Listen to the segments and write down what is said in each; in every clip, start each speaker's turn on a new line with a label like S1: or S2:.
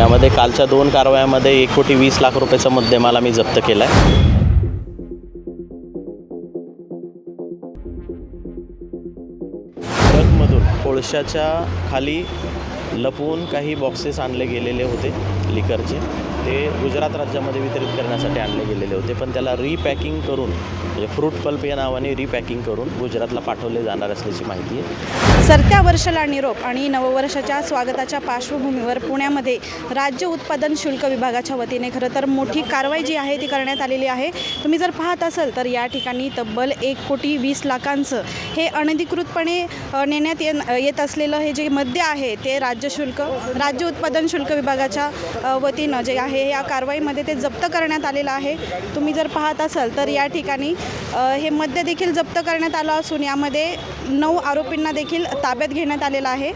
S1: त्यामध्ये कालच्या दोन कारवायामध्ये एक कोटी वीस लाख रुपयाचा मुद्देमाला मी जप्त केला आहे ट्रकमधून कोळशाच्या खाली लपवून काही बॉक्सेस आणले गेलेले होते लिकरचे ते गुजरात राज्यामध्ये वितरित करण्यासाठी आणले गेलेले होते. पण त्याला रिपॅकिंग करून म्हणजे फ्रूट पल्प या नावाने रिपॅकिंग करून गुजरातला पाठवले जाणार असल्याची माहिती आहे.
S2: सरत्या वर्षाला निरोप आणि नववर्षाच्या स्वागताच्या पार्श्वभूमीवर पुण्यामध्ये राज्य उत्पादन शुल्क विभागाच्या वतीने खरं तर मोठी कारवाई जी आहे ती करण्यात आलेली आहे. तुम्ही जर पाहत असाल तर या ठिकाणी तब्बल एक कोटी वीस लाखांचं हे अनधिकृतपणे नेण्यात येत असलेलं हे जे मद्य आहे ते राज्य शुल्क राज्य उत्पादन शुल्क विभागाच्या वतीनं जे आहे या कारवाईमध्ये ते जप्त करण्यात आलेलं आहे. तुम्ही जर पाहत असाल तर या ठिकाणी हे मद्य देखील जप्त करण्यात आलं असून यामध्ये नऊ आरोपींना देखील ताब्यात घेण्यात आलेलं आहे.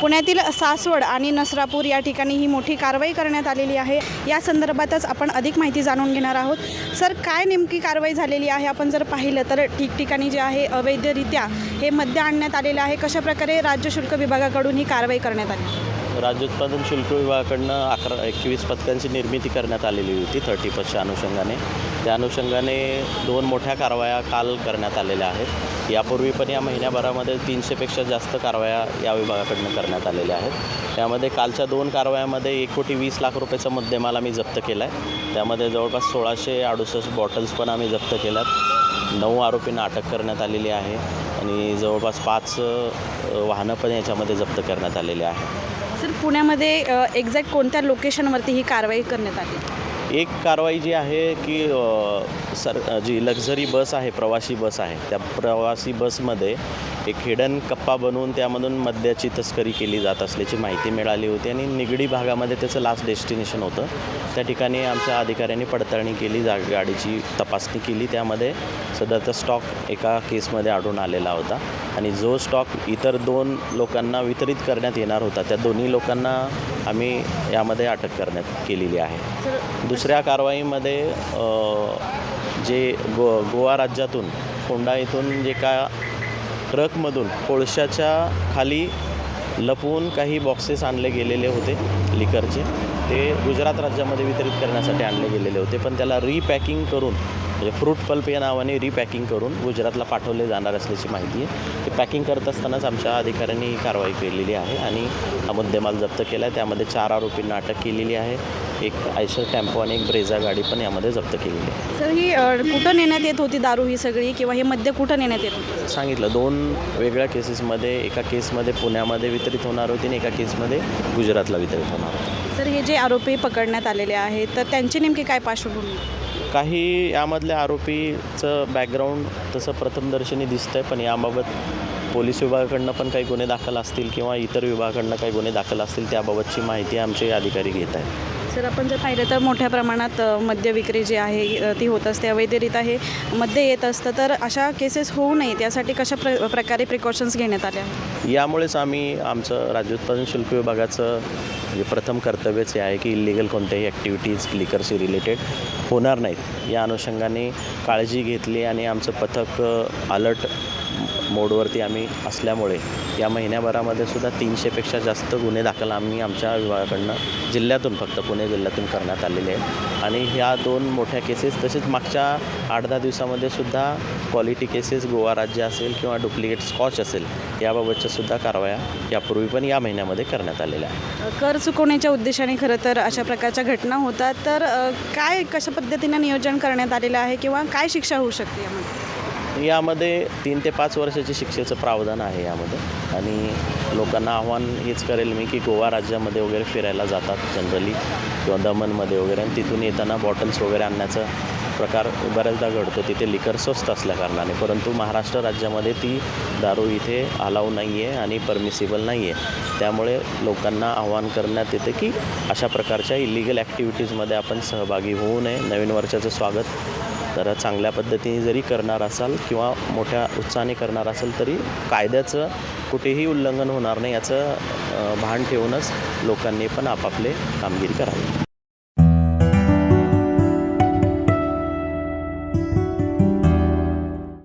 S2: पुण्यातील सासवड आणि नसरापूर या ठिकाणी ही मोठी कारवाई करण्यात आलेली आहे. या संदर्भातच आपण अधिक माहिती जाणून घेणार आहोत. सर काय नेमकी कारवाई झालेली आहे? आपण जर पाहिलं तर ठिकठिकाणी जे आहे अवैधरित्या हे मद्य आणण्यात आलेलं आहे. कशाप्रकारे राज्य शुल्क विभागाकडून ही कारवाई करण्यात आली?
S1: राज्य उत्पादन शुल्क विभागाकडनं अकरा एकवीस पथकांची निर्मिती करण्यात आलेली होती थर्टी फर्स्टच्या अनुषंगाने. त्या अनुषंगाने दोन मोठ्या कारवाया काल करण्यात आलेल्या आहेत. यापूर्वी पण या महिन्याभरामध्ये तीनशेपेक्षा जास्त कारवाया या विभागाकडनं करण्यात आलेल्या आहेत. त्यामध्ये कालच्या दोन कारवायामध्ये एक कोटी वीस लाख रुपयाचा मुद्देमाल आम्ही जप्त केला आहे त्यामध्ये जवळपास सोळाशे अडुसष्ट बॉटल्स पण आम्ही जप्त केल्यात. नऊ आरोपींना अटक करण्यात आलेली आहे आणि जवळपास पाच वाहनं पण याच्यामध्ये जप्त करण्यात आलेली आहे
S2: सर पुण्यामध्ये एक्झॅक्ट कोणत्या लोकेशनवरती ही कारवाई करण्यात आली?
S1: एक कारवाई जी आहे की सर जी लक्झरी बस आहे प्रवासी बस आहे त्या प्रवासी बसमध्ये एक हिडन कप्पा बनवून त्यामधून मद्याची तस्करी केली जात असल्याची माहिती मिळाली होती आणि निगडी भागामध्ये त्याचं लास्ट डेस्टिनेशन होतं. त्या ठिकाणी आमच्या अधिकाऱ्यांनी पडताळणी केली जा गाडीची तपासणी केली. त्यामध्ये सदरचा स्टॉक एका केसमध्ये आढळून आलेला होता आणि जो स्टॉक इतर दोन लोकांना वितरित करण्यात येणार होता त्या दोन्ही लोकांना आम्ही यामध्ये अटक करण्यात केलेली आहे. दुसऱ्या कारवाईमध्ये जे गो गोवा राज्यातून फोंडा येथून जे का ट्रकमधून कोळशाच्या खाली लपवून काही बॉक्सेस आणले गेलेले होते लिकरचे ते गुजरात राज्यामध्ये वितरित करण्यासाठी आणले गेलेले होते पण त्याला रिपॅकिंग करून म्हणजे फ्रूट पल्प या नावाने रिपॅकिंग करून गुजरातला पाठवले जाणार असल्याची माहिती आहे. ते पॅकिंग करत असतानाच आमच्या अधिकाऱ्यांनी ही कारवाई केलेली आहे आणि हा मुद्देमाल जप्त केला आहे. त्यामध्ये चार आरोपींना अटक केलेली आहे. एक आयशर टेम्पो आणि एक ब्रेझा गाडी पण यामध्ये जप्त केलेली आहे.
S2: सर ही कुठं नेण्यात येत होती दारू ही सगळी किंवा हे मद्य कुठं नेण्यात येत होतं?
S1: सांगितलं दोन वेगळ्या केसेसमध्ये एका केसमध्ये पुण्यामध्ये वितरित होणार होती आणि एका केसमध्ये गुजरातला वितरित होणार होती.
S2: सर हे जे आरोपी पकडण्यात आलेले आहेत तर त्यांची नेमकी काय पार्श्वभूमी
S1: काही यामधल्या आरोपीचं बॅकग्राऊंड तसं प्रथमदर्शनी दिसतं आहे पण याबाबत पोलीस विभागाकडनं पण काही गुन्हे दाखल असतील किंवा इतर विभागाकडनं काही गुन्हे दाखल असतील त्याबाबतची माहिती आमचे अधिकारी घेत आहेत.
S2: सर आपण जर पाहिलं तर मोठ्या प्रमाणात मद्य विक्री जी आहे ती होत असते अवैधरित्या हे मद्य येत असतं. तर अशा केसेस होऊ नयेत यासाठी कशा प्र प्रकारे प्रिकॉशन्स घेण्यात आल्या
S1: यामुळेच आम्ही आमचं राज्य उत्पादन शुल्क विभागाचं जे प्रथम कर्तव्यच हे आहे की इलिगल कोणत्याही ॲक्टिव्हिटीज लिकरशी रिलेटेड होणार नाहीत. या अनुषंगाने काळजी घेतली आणि आमचं पथक अलर्ट मोडवरती आम्ही असल्यामुळे या महिन्याभरामध्ये सुद्धा तीनशेपेक्षा जास्त गुन्हे दाखल आम्ही आमच्या विभागाकडनं जिल्ह्यातून फक्त पुणे जिल्ह्यातून करण्यात आलेले आहेत. आणि ह्या दोन मोठ्या केसेस तसेच मागच्या आठ दहा दिवसामध्ये सुद्धा क्वालिटी केसेस गोवा राज्य असेल किंवा डुप्लिकेट स्कॉच असेल याबाबतच्या सुद्धा कारवाया यापूर्वी पण या महिन्यामध्ये करण्यात आलेल्या आहेत.
S2: कर चुकवण्याच्या उद्देशाने खरं तर अशा प्रकारच्या घटना होतात. तर काय कशा पद्धतीनं नियोजन करण्यात आलेलं आहे किंवा काय शिक्षा होऊ शकते यामध्ये?
S1: यामध्ये तीन ते पाच वर्षाची शिक्षेचं प्रावधान आहे यामध्ये. आणि लोकांना आव्हान हेच करेल मी की गोवा राज्यामध्ये वगैरे फिरायला जातात जनरली किंवा दमनमध्ये वगैरे. आणि तिथून येताना बॉटल्स वगैरे आणण्याचा प्रकार बऱ्याचदा घडतो. तिथे लिकर स्वस्त असल्याकारणाने परंतु महाराष्ट्र राज्यामध्ये ती दारू इथे अलाव नाही आहे आणि परमिसिबल नाही आहे त्यामुळे लोकांना आव्हान करण्यात येते की अशा प्रकारच्या इलिगल ॲक्टिव्हिटीजमध्ये आपण सहभागी होऊ नये. नवीन वर्षाचं स्वागत तर चांगल्या पद्धतीने जरी करणार असाल किंवा मोठ्या उत्साहाने करणार असाल तरी कायद्याचं कुठेही उल्लंघन होणार नाही याचं भान ठेवूनच लोकांनी पण आपापले कामगिरी करावी.